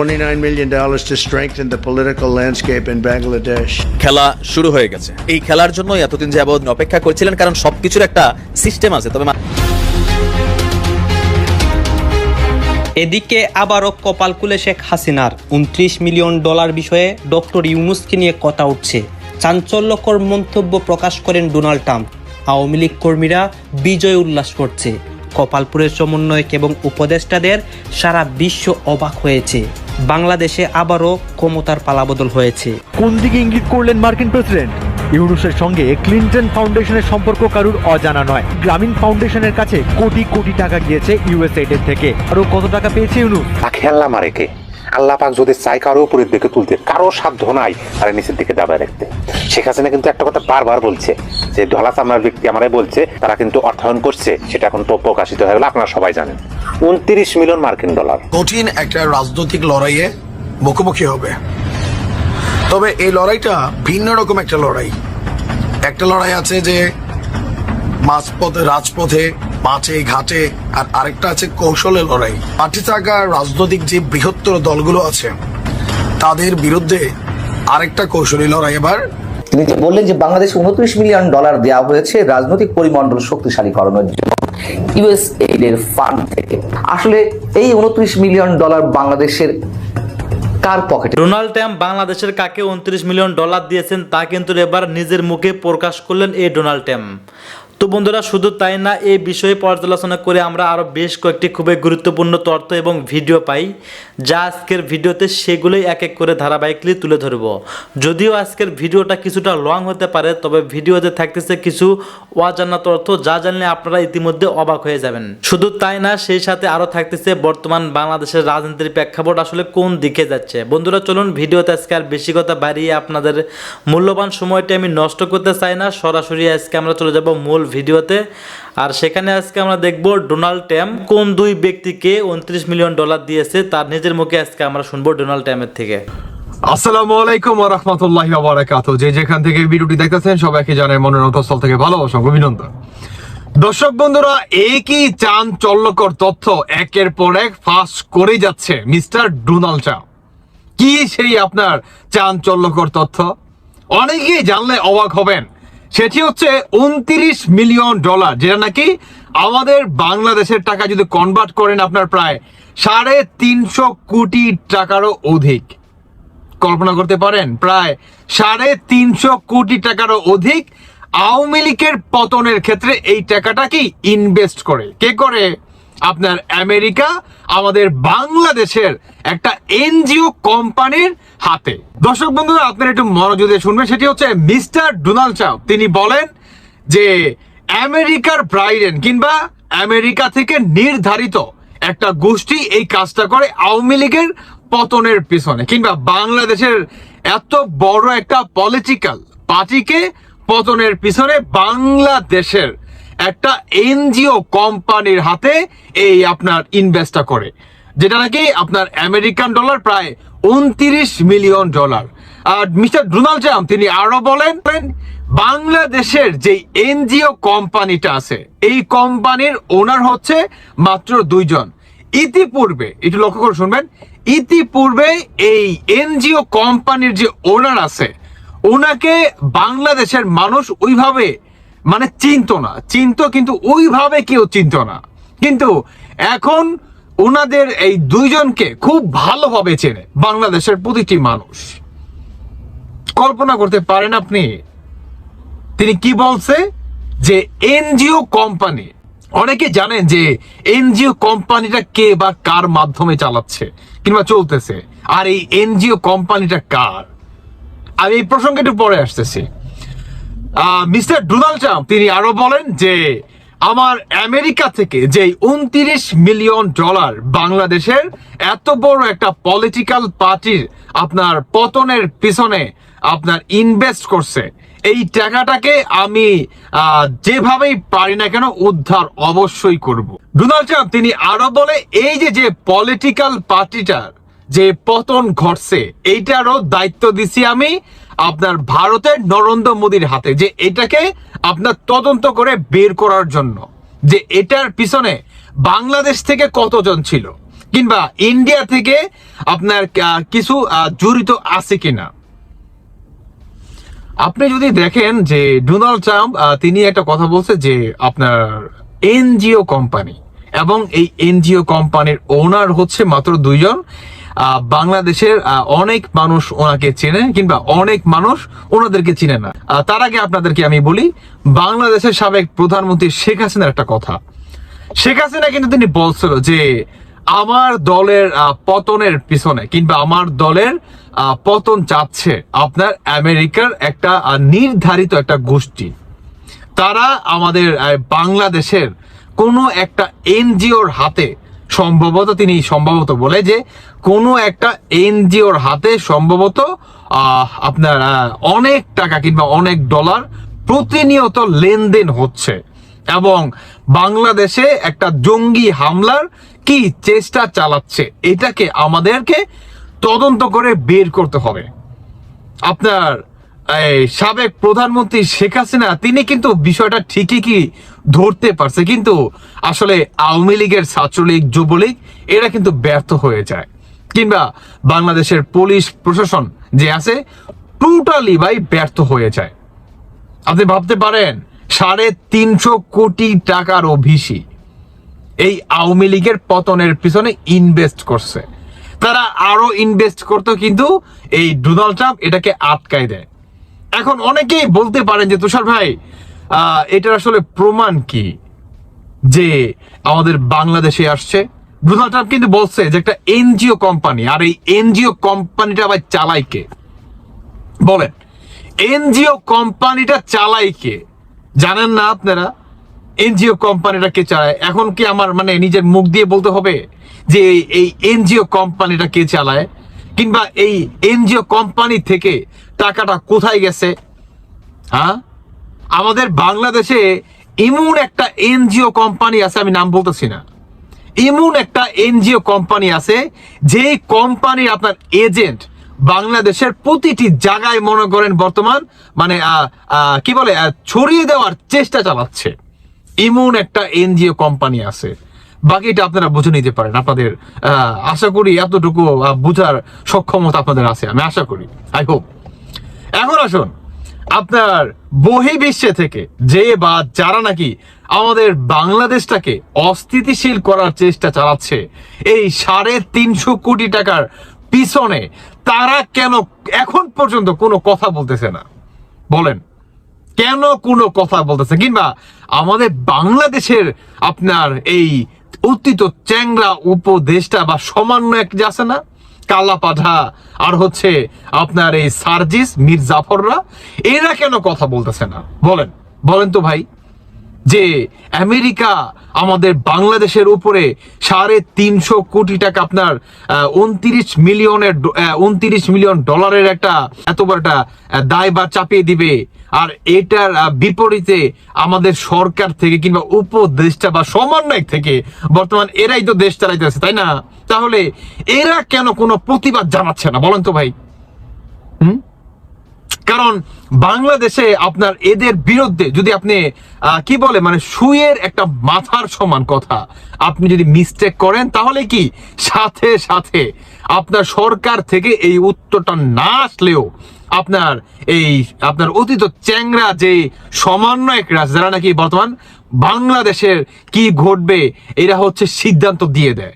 $29 million to strengthen the political landscape in Bangladesh. খেলা শুরু হয়ে গেছে। এই খেলার জন্য এতদিন যাবৎ অপেক্ষা করছিলেন কারণ সবকিছুর একটা সিস্টেম আছে। তবে এদিকে আবারও কপাল খুলে শেখ হাসিনার। উনত্রিশ মিলিয়ন ডলার বিষয়ে ডক্টর ইউনুসকে নিয়ে কথা উঠছে। চাঞ্চল্যকর মন্তব্য প্রকাশ করেন ডোনাল্ড ট্রাম্প। আওয়ামী লীগ কর্মীরা বিজয় উল্লাস করছে। কপালপুরের সমন্বয়ক এবং উপদেষ্টাদের সারা বিশ্ব অবাক হয়েছে। বাংলাদেশে আবারও ক্ষমতার পালাবদল হয়েছে। কোন দিকে ইঙ্গিত করলেন মার্কিন প্রেসিডেন্ট? ইউনুসের সঙ্গে ক্লিন্টন ফাউন্ডেশনের সম্পর্ক কারুর অজানা নয়। গ্রামীণ ফাউন্ডেশনের কাছে কোটি কোটি টাকা গিয়েছে ইউএসএড এর থেকে। আরও কত টাকা পেয়েছে ইউনুস? তাকে আল্লাহ মারে কে? আল্লাহ পাক যদি চাই কারও উপরের দিকে তুলতে, কারও সাধ্য নাই আর নিচের দিকে দাবায় রাখতে। শেখ হাসিনা কিন্তু একটা কথা বারবার বলছে, যে ঢলা চামড়ার ব্যক্তি আমারে বলছে, তারা কিন্তু অর্থায়ন করছে, সেটা এখন তো প্রকাশিত হয়ে গেল, আপনারা সবাই জানেন। উনত্রিশ মিলিয়ন মার্কিন ডলার। কঠিন একটা রাজনৈতিক লড়াইয়ে মুখোমুখি হবে। তবে এই লড়াইটা ভিন্ন রকম একটা লড়াই। একটা লড়াই আছে যে মাঝপথে, রাজপথে মাঠে ঘাটে আর আরেকটা আছে কৌশলে লড়াই। মাঠে থাকা রাজনৈতিক যে বৃহত্তর দলগুলো আছে তাদের বিরুদ্ধে আরেকটা কৌশলী লড়াই এবার। তিনি যে বললেন যে বাংলাদেশে উনত্রিশ মিলিয়ন ডলার দেওয়া হয়েছে রাজনৈতিক পরিমণ্ডল শক্তিশালী করানোর জন্য ইউএস এর ফান্ড থেকে। আসলে এই উনত্রিশ মিলিয়ন ডলার বাংলাদেশের কার পকেটে? ডোনাল্ড ট্রাম্প বাংলাদেশের কাকে উনত্রিশ মিলিয়ন ডলার দিয়েছেন তা কিন্তু এবার নিজের মুখে প্রকাশ করলেন এই ডোনাল্ড ট্রাম্প। তো বন্ধুরা, শুধু তাই না, এই বিষয়ে পর্যালোচনা করে আমরা আরও বেশ কয়েকটি খুবই গুরুত্বপূর্ণ তথ্য এবং ভিডিও পাই, যা আজকের ভিডিওতে সেগুলোই এক এক করে ধারাবাহিকলি তুলে ধরব। যদিও আজকের ভিডিওটা কিছুটা লং হতে পারে, তবে ভিডিওতে থাকতেছে কিছু অজানা তথ্য, যা জানলে আপনারা ইতিমধ্যে অবাক হয়ে যাবেন। শুধু তাই না, সেই সাথে আরও থাকতেছে বর্তমান বাংলাদেশের রাজনীতির প্রেক্ষাপট আসলে কোন দিকে যাচ্ছে। বন্ধুরা, চলুন ভিডিওতে আজকে আর বেশি কথা বাড়িয়ে আপনাদের মূল্যবান সময়টি আমি নষ্ট করতে চাই না, সরাসরি আজকে আমরা চলে যাব মূল ভিডিওতে। আর সেখানে আজকে আমরা দেখব ডোনাল্ড ট্যাম্প কোন দুই ব্যক্তিকে উনত্রিশ মিলিয়ন ডলার দিয়েছে, তার নিজের মুখে আজকে আমরা শুনব ডোনাল্ড ট্যাম্পের থেকে। আসসালামু আলাইকুম ওয়া রাহমাতুল্লাহি ওয়া যে যেখান থেকে ভিডিওটি দেখতেছেন, সবাইকে জানাই থেকে ভালোবাসা, অভিনন্দন। দর্শক বন্ধুরা, একই চান চল্লকর তথ্য একের পর এক ফাঁস করে যাচ্ছে মিস্টার ডোনাল্ড কি সেই আপনার চান চল্লকর তথ্য? অনেকেই জানলে অবাক হবেন। সেটি হচ্ছে উনত্রিশ মিলিয়ন ডলার, যেটা নাকি আমাদের বাংলাদেশের টাকা যদি কনভার্ট করেন আপনার প্রায় সাড়ে তিনশো কোটি টাকারও অধিক। কল্পনা করতে পারেন, প্রায় সাড়ে তিনশো কোটি টাকারও অধিক আওয়ামী লীগের পতনের ক্ষেত্রে এই টাকাটা কি ইনভেস্ট করে? কে করে? আপনার আমেরিকা, আমাদের বাংলাদেশের একটা এনজিও কোম্পানির হাতে। দর্শক বন্ধুরা, আপনারা একটু মনোযোগ দিয়ে শুনবেন। সেটি হচ্ছে মিস্টার ডোনাল্ড ট্রাম্প। তিনি বলেন যে, আমেরিকার ব্রাইডেন কিংবা আমেরিকা থেকে নির্ধারিত একটা গোষ্ঠী এই কাজটা করে আওয়ামী লীগের পতনের পিছনে কিংবা বাংলাদেশের এত বড় একটা পলিটিক্যাল পার্টিকে পতনের পিছনে বাংলাদেশের একটা এনজিও কোম্পানির হাতে এই আপনার ইনভেস্টটা করে, যেটা নাকি আপনার আমেরিকান ডলার প্রায় উনত্রিশ মিলিয়ন ডলার। আর মিস্টার ডোনাল্ড ট্রাম্প, তিনি আরও বলেন, বাংলাদেশের যে এনজিও কোম্পানিটা আছে, এই কোম্পানির ওনার হচ্ছে মাত্র দুইজন। ইতিপূর্বে, একটু লক্ষ্য করে শুনবেন, ইতিপূর্বে এই এনজিও কোম্পানির যে ওনার আছে, ওনাকে বাংলাদেশের মানুষ ওইভাবে মানে চিনতো না। চিনতো কিন্তু ওইভাবে কেউ চিনতো না। কিন্তু এখন ওনাদের এই দুইজনকে খুব ভালোভাবে চেনে বাংলাদেশের প্রতিটি মানুষ। কল্পনা করতে পারেন আপনি, তিনি কি বলছে? যে এনজিও কোম্পানি, অনেকে জানেন যে এনজিও কোম্পানিটা কে বা কার মাধ্যমে চালাচ্ছে কিংবা চলতেছে, আর এই এনজিও কোম্পানিটা কার? আমি এই প্রসঙ্গে একটু পরে আসতেছি। মিস্টার ডোনাল্ড ট্রাম্প, তিনি আরও বলেন যে আমার আমেরিকা থেকে যে উনত্রিশ মিলিয়ন ডলার বাংলাদেশের এত বড় একটা পলিটিক্যাল পার্টির আপনার পতনের পিছনে আপনার ইনভেস্ট করছে, এই টাকাটাকে আমি যেভাবেই পারি না কেন উদ্ধার অবশ্যই করব। ডোনাল্ড ট্রাম্প, তিনি আরও বলে, এই যে যে পলিটিক্যাল পার্টিটার যে পতন ঘটছে, এইটারও দায়িত্ব দিছি আমি আপনার ভারতের নরেন্দ্র মোদীর হাতে, যে এটাকে আপনার তদন্ত করে বের করার জন্য, যে এটার পিছনে বাংলাদেশ থেকে কতজন ছিল, কিংবা ইন্ডিয়া থেকে আপনার কিছু জড়িত আছে কিনা। আপনি যদি দেখেন যে ডোনাল্ড ট্রাম্প তিনি একটা কথা বলছে যে আপনার এনজিও কোম্পানি, এবং এই এনজিও কোম্পানির ওনার হচ্ছে মাত্র দুইজন বাংলাদেশের অনেক মানুষ ওনাকে চেনে কিংবা অনেক মানুষ ওনাদেরকে চিনে না। তার আগে আপনাদেরকে আমি বলি, বাংলাদেশের সাবেক প্রধানমন্ত্রী শেখ হাসিনার একটা কথা। শেখ হাসিনা কিন্তু তিনি বলছিল যে, আমার দলের পতনের পিছনে কিংবা আমার দলের পতন চাচ্ছে আপনার আমেরিকার একটা নির্ধারিত একটা গোষ্ঠী। তারা আমাদের বাংলাদেশের কোনো একটা এনজিওর হাতে সম্ভবত তিনি সম্ভবত বলে যে কোনো একটা এনজিওর হাতে সম্ভবত আপনার অনেক টাকা কিংবা অনেক ডলার প্রতিনিয়ত লেনদেন হচ্ছে। এবং বাংলাদেশে একটা জঙ্গি হামলার কি চেষ্টা চালাচ্ছে, এটাকে আমাদেরকে তদন্ত করে বের করতে হবে। আপনার সাবেক প্রধানমন্ত্রী শেখ হাসিনা, তিনি কিন্তু বিষয়টা ঠিকই কি ধরতে পারছে, কিন্তু আসলে আওয়ামী লীগের ছাত্রলীগ, যুবলীগ, এরা কিন্তু ব্যর্থ হয়ে যায়। কিংবা বাংলাদেশের পুলিশ প্রশাসন যে আছে টোটালি ভাই ব্যর্থ হয়ে যায়। আপনি ভাবতে পারেন, সাড়ে তিনশো কোটি টাকারও বেশি এই আওয়ামী লীগের পতনের পিছনে ইনভেস্ট করছে। তারা আরও ইনভেস্ট করতো কিন্তু এই ডোনাল্ড ট্রাম্প এটাকে আটকায় দেয়। এখন অনেকেই বলতে পারেন যে, তুষার ভাই এটার আসলে প্রমাণ কি? যে আমাদের বাংলাদেশে আসছে। ডোনাল্ড ট্রাম্প কিন্তু বলছে যে, একটা এনজিও কোম্পানি, আর এই এনজিও কোম্পানিটা আবার চালায় কে? বলেন, এনজিও কোম্পানিটা চালায় কে? জানেন না আপনারা? এনজিও কোম্পানিটা কে চালায়? এখন কি আমার মানে নিজের মুখ দিয়ে বলতে হবে যে এই এনজিও কোম্পানিটা কে চালায়? কিংবা এই এনজিও কোম্পানি থেকে টাকাটা কোথায় গেছে? হ্যাঁ? আমাদের বাংলাদেশে এমন একটা এনজিও কোম্পানি আছে, আমি নাম বলতেছি না। এমন একটা এনজিও কোম্পানি আছে, যে কোম্পানির আপনার এজেন্ট বাংলাদেশের প্রতিটি জায়গায় মনে করেন বর্তমান মানে কি বলে ছড়িয়ে দেওয়ার চেষ্টা চালাচ্ছে। এমন একটা এনজিও কোম্পানি আছে। বাকিটা আপনারা বুঝে নিতে পারেন। আপনাদের আশা করি এতটুকু বুঝার সক্ষমতা আপনাদের আছে, আমি আশা করি। I hope. এখন আসুন, আপনার বহির্বিশ্বে থেকে যে বা যারা নাকি আমাদের বাংলাদেশটাকে অস্থিতিশীল করার চেষ্টা চালাচ্ছে, এই সাড়ে তিনশো কোটি টাকার পিছনে তারা কেন এখন পর্যন্ত কোনো কথা বলতেছে না? বলেন, কেন কোনো কথা বলতেছে? কিংবা আমাদের বাংলাদেশের আপনার এই অতীত চ্যাংরা উপদেশটা বা সমন্বয় যে আছে না কালা পাঠা আর হচ্ছে আপনার এই সার্জিস, মীর জাফররা, এরা কেন কথা বলতেছে না? বলেন বলেন তো ভাই, যে আমেরিকা আমাদের বাংলাদেশের উপরে সাড়ে তিনশো কোটি টাকা আপনার উনত্রিশ মিলিয়নের উনত্রিশ মিলিয়ন ডলারের একটা, এত বড় একটা দায় বা চাপিয়ে দিবে আর এটার বিপরীতে আমাদের সরকার থেকে কিংবা উপদেষ্টা বা সমন্বয় থেকে বর্তমান এরাই তো দেশ চালাইতেছে তাই না? তাহলে এরা কেন কোনো প্রতিবাদ জানাচ্ছে না, বলেন তো ভাই। হুম? কারণ বাংলাদেশে আপনার এদের বিরুদ্ধে যদি আপনি কি বলে মানে সুয়ের একটা মাথার সমান কথা, আপনি যদি মিস্টেক করেন, তাহলে কি? সাথে সাথে আপনার সরকার থেকে এই উত্তরটা না আসলেও আপনার এই আপনার অতীত চ্যাংরা যে সমন্বয়করা যারা নাকি বর্তমান বাংলাদেশের কি ঘটবে, এরা হচ্ছে সিদ্ধান্ত দিয়ে দেয়।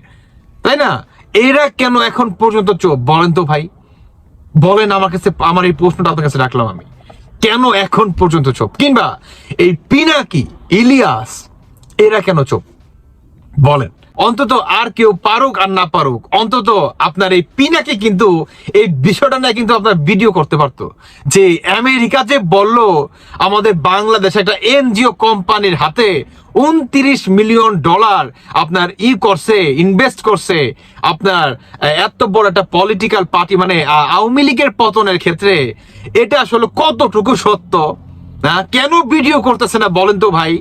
তাই না? এরা কেন এখন পর্যন্ত বলেন তো ভাই। বলেন আমার কাছে, আমার এই প্রশ্নটা আপনার কাছে রাখলাম আমি। কেন এখন পর্যন্ত চুপ? কিংবা এই পিনাকি, ইলিয়াস, এরা কেন চুপ? বলেন। অন্তত আর কেউ পারুক আর না পারুক, অন্তত আপনার এই পিনাকে কিন্তু, এই বিষয়টা নিয়ে কিন্তু আপনার ভিডিও করতে পারতো। যে আমেরিকা যে বলল, আমাদের বাংলাদেশ একটা এনজিও কোম্পানির হাতে উনত্রিশ মিলিয়ন ডলার আপনার ই করছে ইনভেস্ট করছে। আপনার এত বড় একটা পলিটিক্যাল পার্টি মানে আওয়ামী লীগের পতনের ক্ষেত্রে এটা আসলে কতটুকু সত্য? হ্যাঁ কেন ভিডিও করতেছে না বলেন তো ভাই?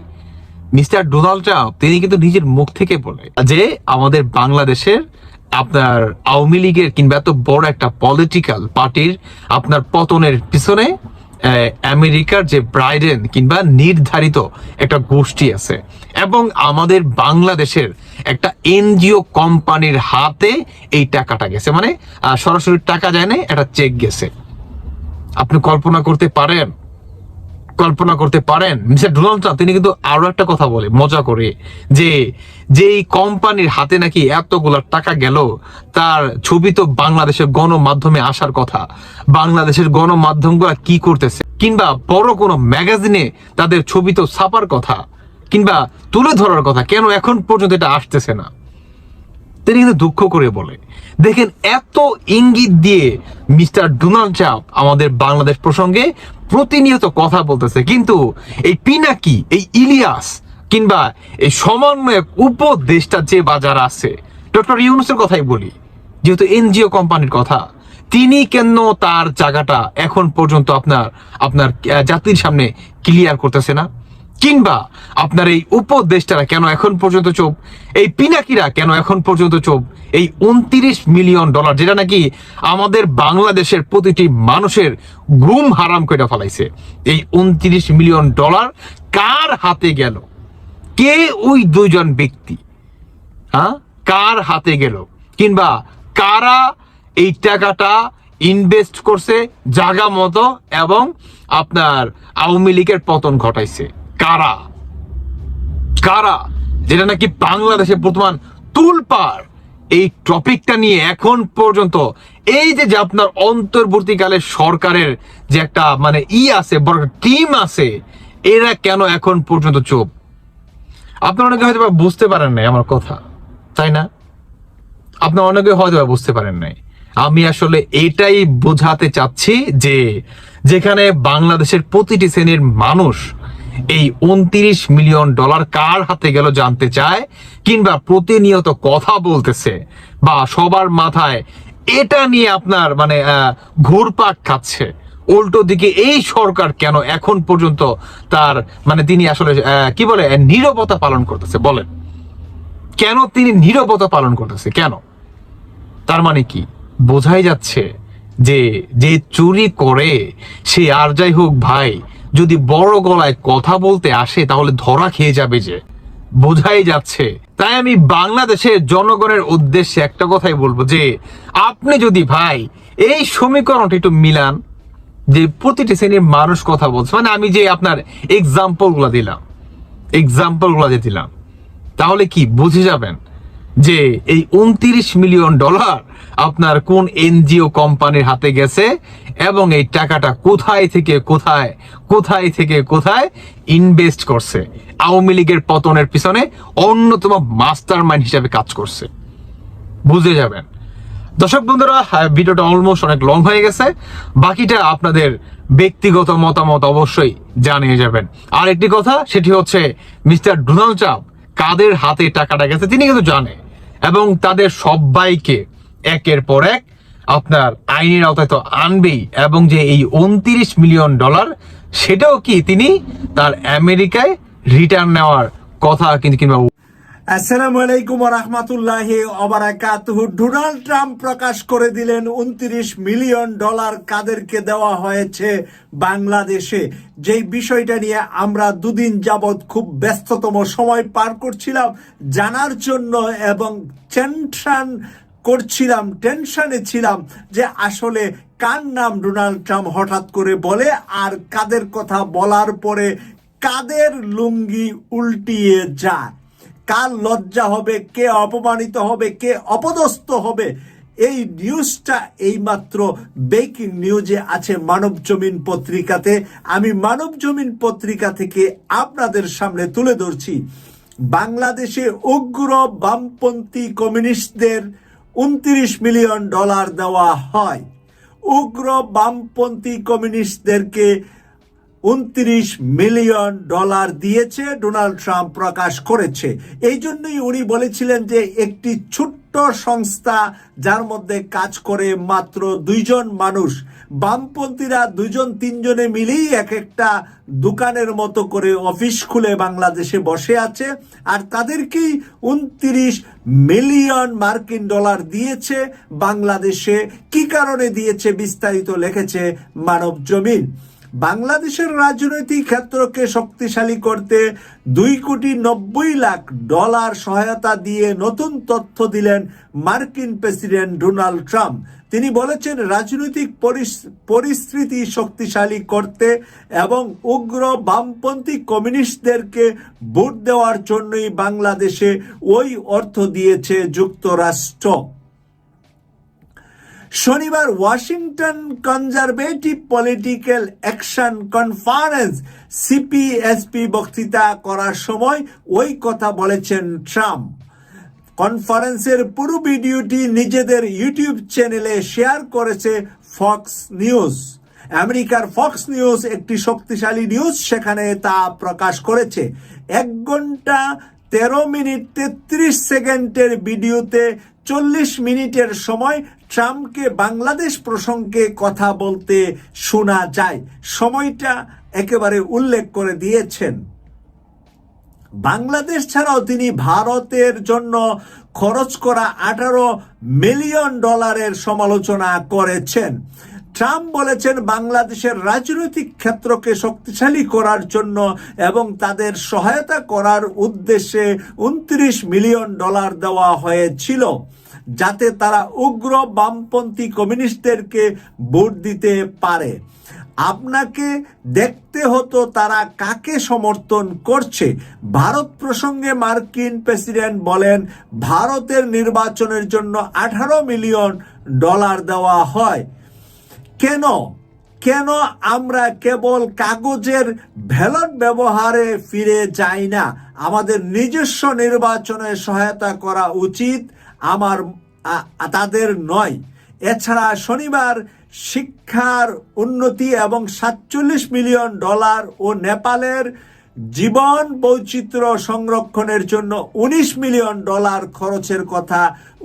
মিস্টার ডোনাল্ড ট্রাম্প, তিনি কিন্তু নিজের মুখ থেকে বলে যে আমাদের বাংলাদেশের আপনার আওয়ামী লীগের কিংবা এত বড় একটা পলিটিক্যাল পার্টির আপনার পতনের পিছনে আমেরিকার যে ব্রাইডেন কিংবা নির্ধারিত একটা গোষ্ঠী আছে এবং আমাদের বাংলাদেশের একটা এনজিও কোম্পানির হাতে এই টাকাটা গেছে। মানে সরাসরি টাকা যায় না একটা চেক গেছে। আপনি কল্পনা করতে পারেন কল্পনা করতে পারেন। মিস্টার ডোনাল্ড ট্রাম্প, তিনি কিন্তু আরও একটা কথা বলে, মজা করে, যে যে এই কোম্পানির হাতে নাকি এতগুলা টাকা গেল, তার ছবি তো বাংলাদেশের গণমাধ্যমে আসার কথা। বাংলাদেশের গণমাধ্যমগুলা কি করতেছে? কিংবা বড় কোনো ম্যাগাজিনে তাদের ছবি তো ছাপার কথা, কিংবা তুলে ধরার কথা, কেন এখন পর্যন্ত এটা আসতেছে না? তিনি কিন্তু দুঃখ করে বলে। দেখেন, এত ইঙ্গিত দিয়ে মিস্টার ডোনাল্ড ট্রাম্প আমাদের বাংলাদেশ প্রসঙ্গে প্রতিনিয়ত কথা বলতেছে। কিন্তু এই পিনাকি, এই ইলিয়াস কিংবা এই সমন্বয়ক উপদেশটা যে বাজার আছে, ডক্টর ইউনুসের কথাই বলি, যেহেতু এনজিও কোম্পানির কথা, তিনি কেন তার জায়গাটা এখন পর্যন্ত আপনার আপনার জাতির সামনে ক্লিয়ার করতেছে না? কিংবা আপনার এই উপদেষ্টারা কেন এখন পর্যন্ত চোপ? এই পিনাকিরা কেন এখন পর্যন্ত চোপ? এই উনত্রিশ মিলিয়ন ডলার যেটা নাকি আমাদের বাংলাদেশের প্রতিটি মানুষের ঘুম হারাম করে ফেলাইছে। এই উনত্রিশ মিলিয়ন ডলার কার হাতে গেল? কে ওই দুইজন ব্যক্তি? হ্যাঁ? কার হাতে গেল? কিংবা কারা এই টাকাটা ইনভেস্ট করছে জাগা মতো এবং আপনার আওয়ামী লীগের পতন ঘটাইছে? কারা? কারা? যেটা নাকি বাংলাদেশে বর্তমান তুলপার এই টপিকটা নিয়ে এখন পর্যন্ত এই যে যে আপনার অন্তর্বর্তীকালে সরকারের যে একটা মানে ই আছে, বড় টিম আছে, এরা কেন এখন পর্যন্ত চুপ? আপনারা অনেকে হয়তো বুঝতে পারেন নাই আমার কথা, তাই না? আপনার অনেকে হয়তো বুঝতে পারেন নাই। আমি আসলে এটাই বোঝাতে চাচ্ছি যে যেখানে বাংলাদেশের প্রতিটি শ্রেণির মানুষ এই উনত্রিশ মিলিয়ন ডলার কার হাতে গেল জানতে চায়, কিংবা প্রতিনিয়ত কথা বলতেছে, বা সবার মাথায় এটা নিয়ে আপনার মানে ঘুরপাক খাচ্ছে। উল্টো দিকে এই সরকার কেন এখন পর্যন্ত তার মানে তিনি আসলে কি বলে, নীরবতা পালন করতেছে, বলেন। কেন তিনি নীরবতা পালন করতেছে, কেন? তার মানে কি? বোঝাই যাচ্ছে যে যে চুরি করে, সে আর যাই হোক ভাই যদি বড় গলায় কথা বলতে আসে, তাহলে ধরা খেয়ে যাবে যে। বোঝাই যাচ্ছে। তাই আমি বাংলাদেশের জনগণের উদ্দেশ্যে একটা কথাই বলব যে, আপনি যদি ভাই, এই সমীকরণটা একটু মিলান, যে প্রতিটি শ্রেণির মানুষ কথা বলছে। মানে আমি যে আপনার এক্সাম্পলগুলা দিলাম এক্সাম্পলগুলা যে দিলাম, তাহলে কি, বুঝে যাবেন? যে এই উনত্রিশ মিলিয়ন ডলার আপনার কোন এনজিও কোম্পানির হাতে গেছে এবং এই টাকাটা কোথায় থেকে কোথায় কোথায় থেকে কোথায় ইনভেস্ট করছে? আওয়ামী লীগের পতনের পিছনে অন্যতম মাস্টার মাইন্ড হিসাবে কাজ করছে। বুঝে যাবেন। দর্শক বন্ধুরা হ্যাঁ, ভিডিওটা অলমোস্ট অনেক লং হয়ে গেছে। বাকিটা আপনাদের ব্যক্তিগত মতামত অবশ্যই জানিয়ে যাবেন। আর একটি কথা সেটি হচ্ছে মিস্টার ডোনাল্ড ট্রাম্প কাদের হাতে টাকাটা গেছে তিনি কিন্তু জানে। এবং তাদের সবাইকে একের পর এক আপনার আইনের আওতায় তো আনবেই এবং যে এই উনত্রিশ মিলিয়ন ডলার, সেটাও কি তিনি তার আমেরিকায় রিটার্ন নেওয়ার কথা কিন্তু কিংবা আসসালামু আলাইকুম রহমতুল্লাহ অবরাকাতুহু ডোনাল্ড ট্রাম্প প্রকাশ করে দিলেন উনত্রিশ মিলিয়ন ডলার কাদেরকে দেওয়া হয়েছে বাংলাদেশে। যেই বিষয়টা নিয়ে আমরা দুদিন যাবৎ খুব ব্যস্ততম সময় পার করছিলাম, জানার জন্য এবং টেনশন করছিলাম, টেনশনে ছিলাম যে আসলে কার নাম ডোনাল্ড ট্রাম্প হঠাৎ করে বলে আর কাদের কথা বলার পরে কাদের লুঙ্গি উল্টিয়ে যায়। কার লজ্জা হবে, কে অপমানিত হবে, কে অপদস্থ হবে? এই নিউজটা এইমাত্র ব্রেকিং নিউজে আছে মানব জমিন পত্রিকাতে। আমি মানব জমিন পত্রিকা থেকে আপনাদের সামনে তুলে ধরছি। বাংলাদেশে উগ্র বামপন্থী কমিউনিস্টদের উনত্রিশ মিলিয়ন ডলার দেওয়া হয়। উগ্র বামপন্থী কমিউনিস্টদেরকে উনত্রিশ মিলিয়ন ডলার দিয়েছে, ডোনাল্ড ট্রাম্প প্রকাশ করেছে। এই জন্যই উনি বলেছিলেন যে একটি ছোট্ট সংস্থা যার মধ্যে কাজ করে মাত্র দুইজন মানুষ, বামপন্থীরা দুজন তিনজনে মিলেই এক একটা দোকানের মতো করে অফিস খুলে বাংলাদেশে বসে আছে, আর তাদেরকেই উনত্রিশ মিলিয়ন মার্কিন ডলার দিয়েছে, বাংলাদেশে কি কারণে দিয়েছে বিস্তারিত লেখেছে মানব জমিন বাংলাদেশের রাজনৈতিক ক্ষেত্রকে শক্তিশালী করতে দুই কোটি নব্বই লাখ ডলার সহায়তা দিয়ে নতুন তথ্য দিলেন মার্কিন প্রেসিডেন্ট ডোনাল্ড ট্রাম্প। তিনি বলেছেন, রাজনৈতিক পরিস- পরিস্থিতি শক্তিশালী করতে এবং উগ্র বামপন্থী কমিউনিস্টদেরকে ভোট দেওয়ার জন্যই বাংলাদেশে ওই অর্থ দিয়েছে যুক্তরাষ্ট্র। শনিবার Washington conservative political action conference CPSP বক্তৃতা করার সময় ওই কথা বলেছেন ট্রাম্প। কনফারেন্সের পুরো ভিডিওটি নিজেদের ইউটিউব চ্যানেলে শেয়ার করেছে ফক্স নিউজ। আমেরিকার ফক্স নিউজ একটি শক্তিশালী নিউজ, সেখানে তা প্রকাশ করেছে। এক ঘণ্টা তেরো মিনিট তেত্রিশ সেকেন্ডের ভিডিওতে চল্লিশ মিনিটের সময় ট্রাম্পকে বাংলাদেশ প্রসঙ্গে কথা বলতে শোনা যায়। সময়টা একেবারে উল্লেখ করে দিয়েছেন। বাংলাদেশ ছাড়াও তিনি ভারতের জন্য খরচ করা আঠারো মিলিয়ন ডলারের সমালোচনা করেছেন। ট্রাম্প বলেছেন, বাংলাদেশের রাজনৈতিক ক্ষেত্রকে শক্তিশালী করার জন্য এবং তাদের সহায়তা করার উদ্দেশ্যে উনত্রিশ মিলিয়ন ডলার দেওয়া হয়েছিল। যাতে তারা উগ্র বামপন্থী কমিউনিস্টদেরকে ভোট দিতে পারে। আপনাকে দেখতে হতো তারা কাকে সমর্থন করছে। ভারত প্রসঙ্গে মার্কিন প্রেসিডেন্ট বলেন, ভারতের নির্বাচনের জন্য আঠারো মিলিয়ন ডলার দেওয়া হয়। কেন? কেন আমরা কেবল কাগজের ব্যালট ব্যবহারে ফিরে যাই না? আমাদের নিজস্ব নির্বাচনে সহায়তা করা উচিত। আমার তাদের নয়। এছাড়া শনিবার শিক্ষার উন্নতি এবং সাতচল্লিশ মিলিয়ন ডলার ও নেপালের জীবন বৈচিত্র্য সংরক্ষণের জন্য উনিশ মিলিয়ন ডলার খরচের কথা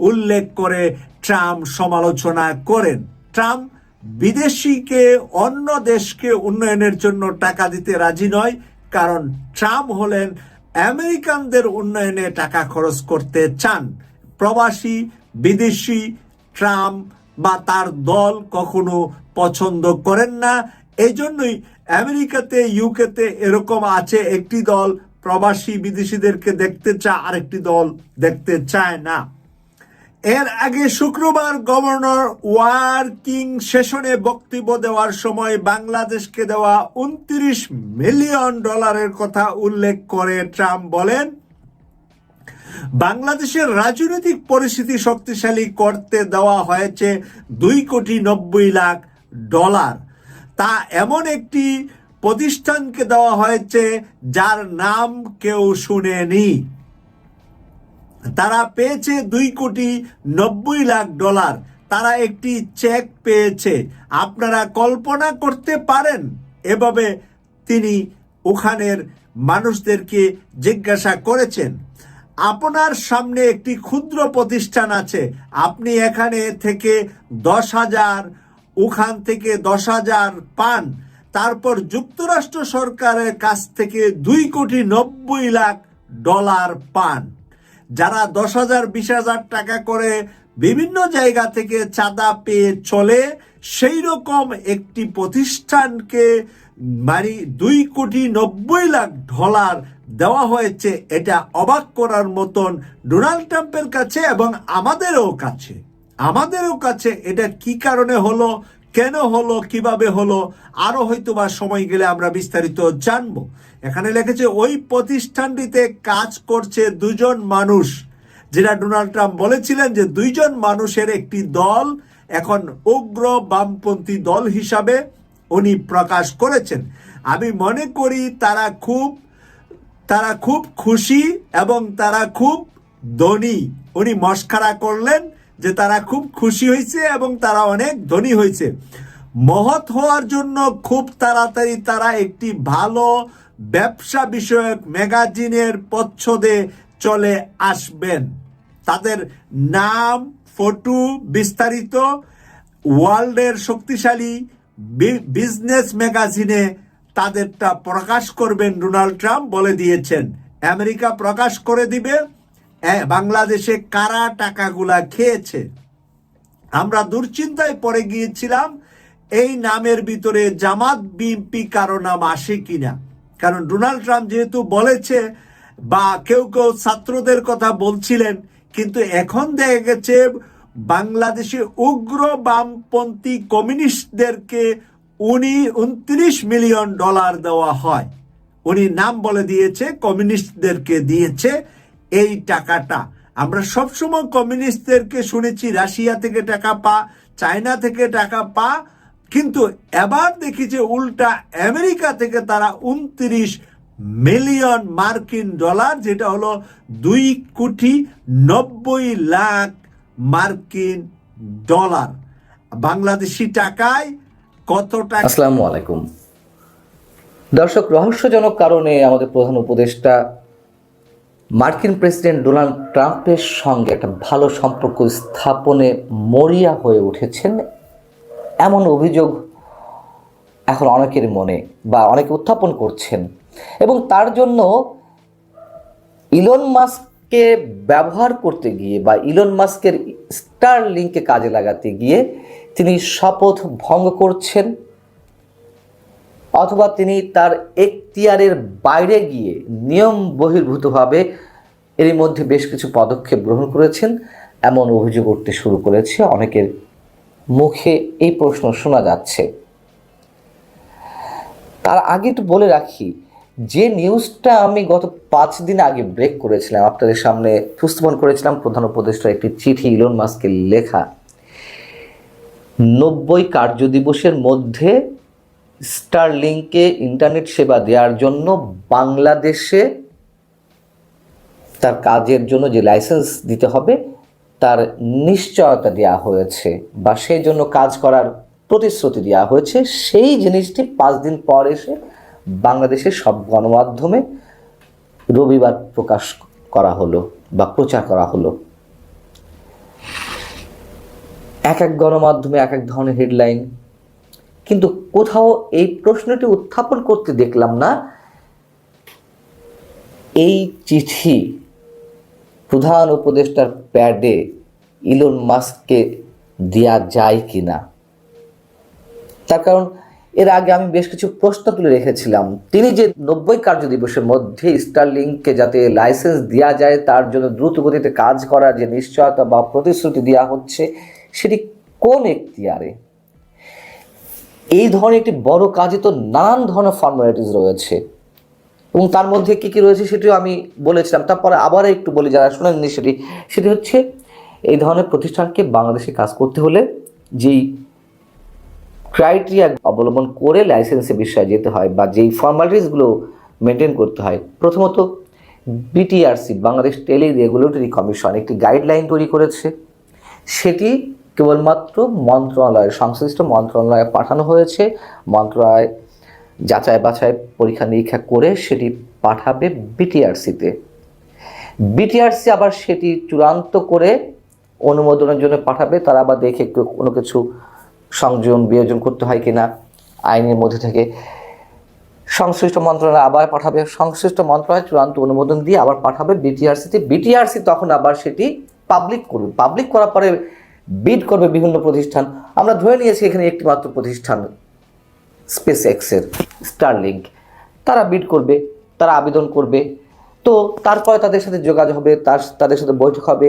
উল্লেখ করে ট্রাম্প সমালোচনা করেন। ট্রাম্প বিদেশিকে অন্য দেশকে উন্নয়নের জন্য টাকা দিতে রাজি নয়, কারণ ট্রাম্প হলেন আমেরিকানদের উন্নয়নে টাকা খরচ করতে চান। প্রবাসী, বিদেশি ট্রাম্প বা তার দল কখনো পছন্দ করেন না। এই জন্যই আমেরিকাতে, ইউকেতে এরকম আছে একটি দল, প্রবাসী বিদেশিদেরকে দেখতে চায় আরেকটি দল দেখতে চায় না। এর আগে শুক্রবার গভর্নর ওয়ার্কিং সেশনে বক্তব্য দেওয়ার সময় বাংলাদেশকে দেওয়া উনত্রিশ মিলিয়ন ডলারের কথা উল্লেখ করে ট্রাম্প বলেন বাংলাদেশের রাজনৈতিক পরিস্থিতি শক্তিশালী করতে দেওয়া হয়েছে দুই কোটি নব্বই লাখ ডলার। তা এমন একটি প্রতিষ্ঠানকে দেওয়া হয়েছে যার নাম কেউ শুনেনি। তারা পেয়েছে দুই কোটি নব্বই লাখ ডলার। তারা একটি চেক পেয়েছে। আপনারা কল্পনা করতে পারেন। এভাবে তিনি ওখানের মানুষদেরকে জিজ্ঞাসা করেছেন। আপনার সামনে একটি ক্ষুদ্র প্রতিষ্ঠান আছে। আপনি এখানে থেকে দশ হাজার, ওখান থেকে দশ হাজার পান। তারপর যুক্তরাষ্ট্র সরকারের কাছ থেকে দুই কোটি নব্বই লাখ ডলার পান। যারা দশ হাজার, বিশ হাজার টাকা করে বিভিন্ন জায়গা থেকে চাঁদা পেয়ে চলে, সেই রকম একটি প্রতিষ্ঠানকে মানে দুই কোটি নব্বই লাখ ডলার দেওয়া হয়েছে, এটা অবাক করার মতন ডোনাল্ড ট্রাম্পের কাছে এবং আমাদেরও কাছে। আমাদেরও কাছে এটা কি কারণে হলো, কেন হলো, কীভাবে হলো আরও হয়তো বা সময় গেলে আমরা বিস্তারিত জানব। এখানে লিখেছে, ওই প্রতিষ্ঠানটিতে কাজ করছে দুজন মানুষ, যেটা ডোনাল্ড ট্রাম্প বলেছিলেন যে দুইজন মানুষের একটি দল, এখন উগ্র বামপন্থী দল হিসাবে উনি প্রকাশ করেছেন। আমি মনে করি তারা খুব তারা খুব খুশি এবং তারা খুব ধনী। উনি মস্কারা করলেন যে তারা খুব খুশি হয়েছে এবং তারা অনেক ধনী হয়েছে। মহৎ হওয়ার জন্য খুব তাড়াতাড়ি তারা একটি ভালো ব্যবসা বিষয়ক ম্যাগাজিনের পচ্ছদে চলে আসবেন। তাদের নাম, ফটো, বিস্তারিত, ওয়ার্ল্ডের শক্তিশালী বিজনেস ম্যাগাজিনে তাদেরটা প্রকাশ করবেন ডোনাল্ড ট্রাম্প বলে দিয়েছেন। আমেরিকা প্রকাশ করে দিবে। বাংলাদেশে কারা টাকাগুলা খেয়েছে? আমরা দুশ্চিন্তায় পড়ে গিয়েছিলাম, এই নামের ভিতরে জামাত বিএনপি কারও নাম আসে কিনা? কারণ ডোনাল্ড ট্রাম্প যেহেতু বলেছে, বা কেউ কেউ ছাত্রদের কথা বলছিলেন, কিন্তু এখন দেখা গেছে বাংলাদেশে উগ্র বামপন্থী কমিউনিস্টদেরকে উনি উনত্রিশ মিলিয়ন ডলার দেওয়া হয়। উনি নাম বলে দিয়েছে, কমিউনিস্টদেরকে দিয়েছে এই টাকাটা। আমরা সবসময় কমিউনিস্টদেরকে শুনেছি, রাশিয়া থেকে টাকা পা, চায়না থেকে টাকা পা, কিন্তু এবার দেখি যে উল্টা আমেরিকা থেকে তারা উনত্রিশ মিলিয়ন মার্কিন ডলার, যেটা হলো দুই কোটি নব্বই লাখ মার্কিন ডলার। বাংলাদেশি টাকায় কত টাকা আসসালামু আলাইকুম। দর্শক, রহস্যজনক কারণে আমাদের প্রধান উপদেষ্টা মার্কিন প্রেসিডেন্ট ডোনাল্ড ট্রাম্পের সঙ্গে একটা ভালো সম্পর্ক স্থাপনে মরিয়া হয়ে উঠেছেন। এমন অভিযোগ এখন অনেকের মনে বা অনেকে উত্থাপন করছেন। এবং তার জন্য ইলন মাস্ককে ব্যবহার করতে গিয়ে বা ইলন মাস্কের স্টার লিঙ্কে কাজে লাগাতে গিয়ে তিনি শপথ ভঙ্গ করছেন অথবা তিনি তার এখতিয়ারের বাইরে গিয়ে নিয়ম বহির্ভূতভাবে এরই মধ্যে বেশ কিছু পদক্ষেপ গ্রহণ করেছেন। এমন অভিযোগ উঠতে শুরু করেছে। অনেকের মুখে এই প্রশ্ন শোনা যাচ্ছে। তার আগে একটু বলে রাখি, যে নিউজটা আমি গত পাঁচ দিন আগে ব্রেক করেছিলাম, আপনাদের সামনে উপস্থাপন করেছিলাম প্রধান উপদেষ্টার একটি চিঠি, ইলন মাস্কের লেখা। নব্বই কার্য দিবসের মধ্যে স্টারলিংকে ইন্টারনেট সেবা দেওয়ার জন্য বাংলাদেশে তার কাজের জন্য যে লাইসেন্স দিতে হবে, তার নিশ্চয়তা দেওয়া হয়েছে বা সেই জন্য কাজ করার প্রতিশ্রুতি দেওয়া হয়েছে। সেই জিনিসটি পাঁচ দিন পর এসে বাংলাদেশের সব গণমাধ্যমে রবিবার প্রকাশ করা হলো বা প্রচার করা হলো। এক এক গণমাধ্যমে, এক এক ধরনের হেডলাইন কিন্তু কোথাও এই প্রশ্নটি উত্থাপন করতে দেখলাম না। এই চিঠি প্রধান উপদেষ্টার প্যাডে ইলন মাস্ককে দেয়া যায় কি না তার কারণ, এর আগে আমি বেশ কিছু প্রশ্ন তুলে রেখেছিলাম। তিনি যে নব্বই কার্য দিবসের মধ্যে স্টারলিংকে যাতে লাইসেন্স দেওয়া যায়, তার জন্য দ্রুত গতিতে কাজ করার যে নিশ্চয়তা বা প্রতিশ্রুতি দেওয়া হচ্ছে সেটি কোন এখতিয়ারে এই ধরনের একটি বড় কাজে তো নানান ধরনের ফর্মালিটিস রয়েছে। এবং তার মধ্যে কী কী রয়েছে সেটিও আমি বলেছিলাম। তারপরে আবার একটু বলি, যারা শোনেননি সেটি সেটি হচ্ছে এই ধরনের প্রতিষ্ঠানকে বাংলাদেশে কাজ করতে হলে যেই ক্রাইটেরিয়া অবলম্বন করে লাইসেন্সের বিষয়ে যেতে হয় বা যেই ফর্মালিটিসগুলো মেনটেন করতে হয়, প্রথমত BTRC Bangladesh tele regulatory commission একটি গাইডলাইন তৈরি করেছে। সেটি কেবলমাত্র মন্ত্রণালয়ের সংশ্লিষ্ট মন্ত্রণালয়ে পাঠানো হয়েছে। মন্ত্রণালয় যাচাই বাছাই, পরীক্ষা নিরীক্ষা করে সেটি পাঠাবে বিটিআরসিতে। বিটিআরসি আবার সেটি চূড়ান্ত করে অনুমোদনের জন্য পাঠাবে। তারা আবার দেখে কোনো কিছু সংযোজন, বিয়োজন করতে হয় কিনা আইনের মধ্যে থেকে। সংশ্লিষ্ট মন্ত্রণালয় আবার পাঠাবে। সংশ্লিষ্ট মন্ত্রণালয় চূড়ান্ত অনুমোদন দিয়ে আবার পাঠাবে বিটিআরসিতে। বিটিআরসি তখন আবার সেটি পাবলিক করবে। পাবলিক করার পরে বিড করবে বিভিন্ন প্রতিষ্ঠান। আমরা ধরে নিয়েছি এখানে একটি মাত্র প্রতিষ্ঠান স্পেস এক্সের স্টারলিংক তারা বিড করবে, তারা আবেদন করবে। তো তারপরে তাদের সাথে যোগাযোগ হবে, তার, তাদের সাথে বৈঠক হবে।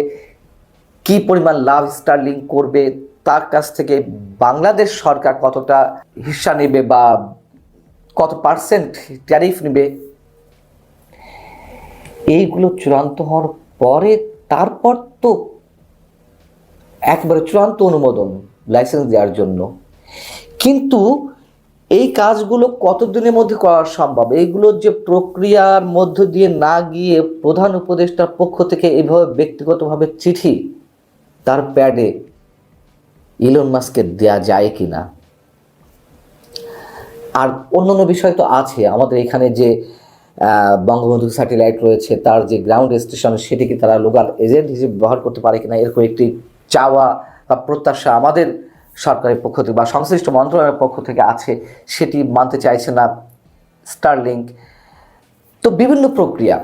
কি পরিমাণ লাভ স্টারলিং করবে, তার কাছ থেকে বাংলাদেশ সরকার কতটা হিস্সা নেবে বা কত পার্সেন্ট ট্যারিফ নেবে, এইগুলো চূড়ান্ত হওয়ার পরে তারপর তো একবারে চূড়ান্ত অনুমোদন লাইসেন্স দেওয়ার জন্য। কিন্তু এই কাজগুলো কতদিনের মধ্যে করা সম্ভব? এইগুলোর যে প্রক্রিয়ার মধ্য দিয়ে না গিয়ে প্রধান উপদেষ্টার পক্ষ থেকে এইভাবে ব্যক্তিগতভাবে চিঠি, তার প্যাডে ইলন মাস্কে দেয়া যায় কি না আর অন্যান্য বিষয় তো আছে। আমাদের এখানে যে বঙ্গবন্ধু স্যাটেলাইট রয়েছে, তার যে গ্রাউন্ড স্টেশন সেটিকে তারা লোকাল এজেন্ট হিসেবে ব্যবহার করতে পারে কিনা এরকম একটি চাওয়া বা প্রত্যাশা আমাদের সরকারের পক্ষ থেকে বা সংশ্লিষ্ট মন্ত্রণালয়ের পক্ষ থেকে আছে, সেটি মানতে চাইছে না স্টারলিংক তো বিভিন্ন প্রক্রিয়া।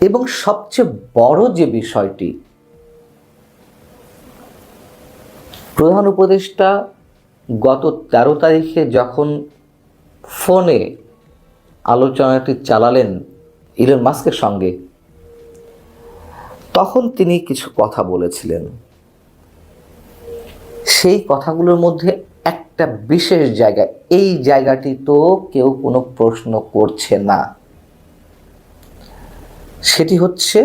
এবং সবচেয়ে বড় যে বিষয়টি, প্রধান উপদেষ্টা গত তেরো তারিখে যখন ফোনে আলোচনাটি চালালেন ইলন মাস্কের সঙ্গে তখন তিনি কিছু কথা বলেছিলেন। সেই কথাগুলোর মধ্যে একটা বিশেষ জায়গা, এই জায়গাটি তো কেউ কোনো প্রশ্ন করছে না। সেটি হচ্ছে,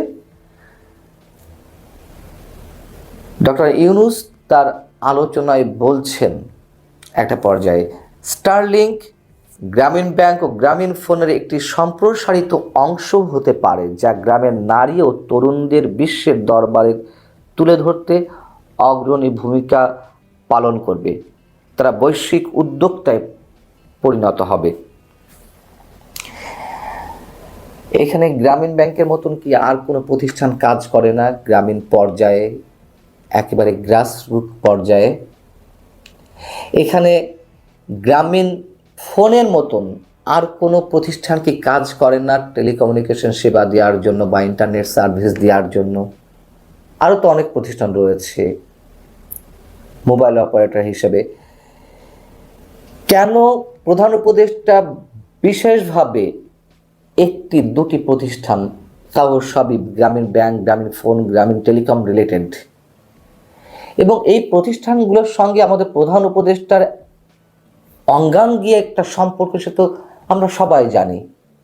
ডক্টর ইউনুস তার আলোচনায় বলছেন একটা পর্যায়ে, স্টারলিংক গ্রামীণ ব্যাংক ও গ্রামীণ ফোনের একটি সম্প্রসারিত অংশ হতে পারে, যা গ্রামের নারী ও তরুণদের বিশ্বের দরবারে তুলে ধরতে অগ্রণী ভূমিকা পালন করবে। তারা বৈশ্বিক উদ্যোক্তায় পরিণত হবে। এখানে গ্রামীণ ব্যাংকের মতন কি আর কোনো প্রতিষ্ঠান কাজ করে না? গ্রামীণ পর্যায়ে, একেবারে গ্রাসরুট পর্যায়ে। এখানে গ্রামীণ ফোনের মতন আর কোনো প্রতিষ্ঠান কি কাজ করে না টেলিকমিউনিকেশন সেবা দেওয়ার জন্য বা ইন্টারনেট সার্ভিস দেওয়ার জন্য? আরও তো অনেক প্রতিষ্ঠান রয়েছে মোবাইল অপারেটর হিসেবে। কেন প্রধান উপদেষ্টা বিশেষভাবে একটি দুটি প্রতিষ্ঠান তাও সবই গ্রামীণ ব্যাংক, গ্রামীণ ফোন, গ্রামীণ টেলিকম রিলেটেড এবং এই প্রতিষ্ঠানগুলোর সঙ্গে আমাদের প্রধান উপদেষ্টার অঙ্গান গিয়ে একটা সম্পর্ক সে তো আমরা সবাই জানি,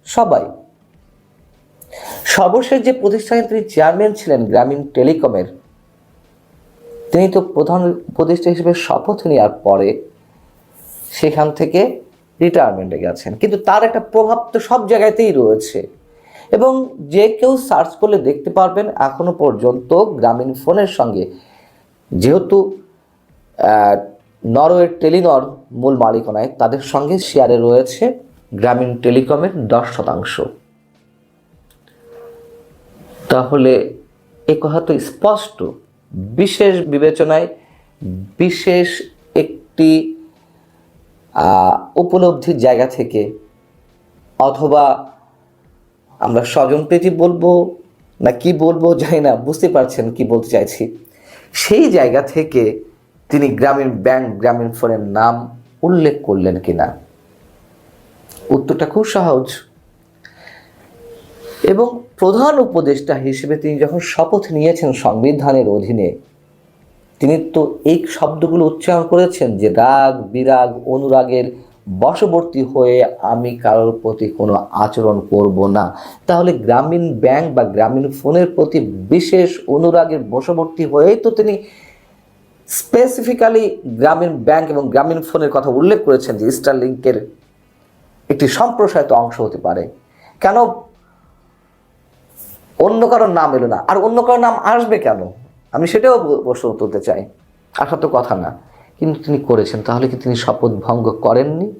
সবাই। সর্বশেষ যে প্রতিষ্ঠানে তিনি চেয়ারম্যান ছিলেন গ্রামীণ টেলিকমের, তিনি তো প্রধান উপদেষ্টা হিসেবে শপথ নেওয়ার পরে সেখান থেকে রিটায়ারমেন্টে গেছেন। কিন্তু তার একটা প্রভাব তো সব জায়গাতেই রয়েছে। এবং যে কেউ সার্চ করলে দেখতে পারবেন এখনও পর্যন্ত গ্রামীণ ফোনের সঙ্গে, যেহেতু নরওয়ের টেলিনর মূল মালিকানায় তাদের সঙ্গে শেয়ারে রয়েছে গ্রামীণ টেলিকমের দশ শতাংশ। তাহলে এ কথা তো স্পষ্ট। বিশেষ বিবেচনায় বিশেষ একটি উপলব্ধির জায়গা থেকে অথবা আমরা স্বজন স্বজনপ্রীতি বলব না কি বলব জানি না, বুঝতে পারছেন কি বলতে চাইছি। সেই জায়গা থেকে তিনি গ্রামীণ ব্যাংক, গ্রামীণ ফোনের নাম উল্লেখ করলেন কিনা? উত্তরটা খুব সহজ। এবং প্রধান উপদেষ্টা হিসেবে তিনি যখন শপথ নিয়েছেন সংবিধানের অধীনে, তিনি তো এই শব্দগুলো উচ্চারণ করেছেন যে রাগ, বিরাগ, অনুরাগের বশবর্তী হয়ে আমি কারোর প্রতি কোনো আচরণ করব না। তাহলে গ্রামীণ ব্যাংক বা গ্রামীণ ফোনের প্রতি বিশেষ অনুরাগের বশবর্তী হয়েই তো তিনি স্পেসিফিক্যালি গ্রামীণ ব্যাংক এবং গ্রামীণ ফোনের কথা উল্লেখ করেছেন যে স্টার লিঙ্কের একটি সম্প্রসারিত অংশ হতে পারে। কেন? অন্য কারোর নাম এলো না। আর অন্য কারোর নাম আসবে কেন? আমি সেটাও প্রশ্ন তুলতে চাই। আসা তো কথা না। কিন্তু তিনি করেছেন। তাহলে কি তিনি শপথ ভঙ্গ করেননি?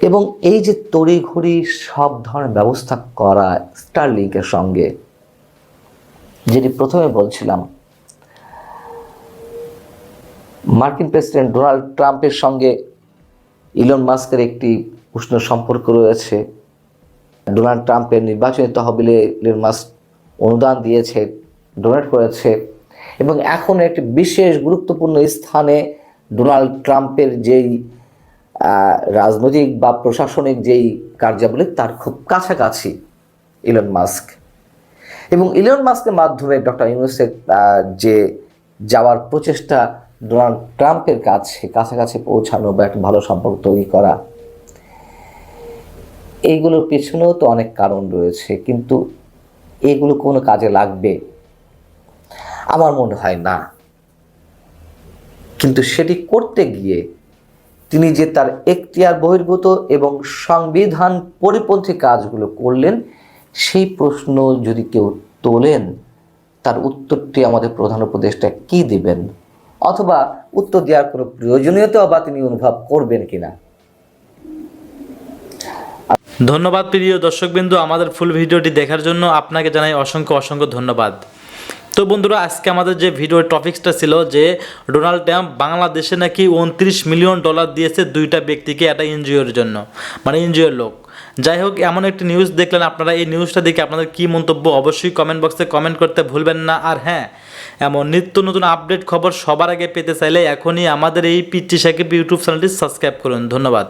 এবং এই যে তড়িঘড়ি সব ধরনের ব্যবস্থা করা স্টারলিংকের সঙ্গে, যেটি প্রথমে বলছিলাম মার্কিন প্রেসিডেন্ট ডোনাল্ড ট্রাম্পের সঙ্গে ইলন মাস্কের একটি উষ্ণ সম্পর্ক রয়েছে। ডোনাল্ড ট্রাম্পের নির্বাচনী তহবিলে ইলন মাস্ক অনুদান দিয়েছে, ডোনেট করেছে এবং এখন একটি বিশেষ গুরুত্বপূর্ণ স্থানে ডোনাল্ড ট্রাম্পের যেই রাজনৈতিক বা প্রশাসনিক যেই কার্যাবলী তার খুব কাছাকাছি ইলন মাস্ক। এবং ইলন মাস্কের মাধ্যমে ডক্টর ইউনুসের যে যাওয়ার প্রচেষ্টা ডোনাল্ড ট্রাম্পের কাছে, কাছাকাছি পৌঁছানো বা একটা ভালো সম্পর্ক তৈরি করা, এইগুলোর পেছনেও তো অনেক কারণ রয়েছে, কিন্তু এগুলো কোনো কাজে লাগবে? আমার মনে হয় না। কিন্তু সেটি করতে গিয়ে তিনি যে তার এখতিয়ার বহির্ভূত এবং সংবিধান পরিপন্থী কাজগুলো করলেন, সেই প্রশ্ন যদি কেউ তোলেন, তার উত্তরটি আমাদের প্রধান উপদেষ্টা কি দিবেন? অথবা উত্তর দেওয়ার কোনো প্রয়োজনীয়তা বা তিনি অনুভব করবেন কিনা। ধন্যবাদ প্রিয় দর্শকবিন্দু আমাদের ফুল ভিডিওটি দেখার জন্য। আপনাকে জানাই অসংখ্য অসংখ্য ধন্যবাদ। তো বন্ধুরা, আজকে আমাদের যে ভিডিওর টপিক্সটা ছিল যে ডোনাল্ড ট্রাম্প বাংলাদেশে নাকি উনত্রিশ মিলিয়ন ডলার দিয়েছে দুইটা ব্যক্তিকে একটা এনজিওর জন্য মানে এনজিওর লোক। যাই হোক, এমন একটি নিউজ দেখলেন। আপনারা এই নিউজটা দেখে আপনাদের কি মন্তব্য, অবশ্যই কমেন্ট বক্সে কমেন্ট করতে ভুলবেন না। আর হ্যাঁ এমন নিত্য নতুন আপডেট খবর সবার আগে পেতে চাইলে এখনই আমাদের এই পিটি সাকিব ইউটিউব চ্যানেলটি সাবস্ক্রাইব করুন। ধন্যবাদ।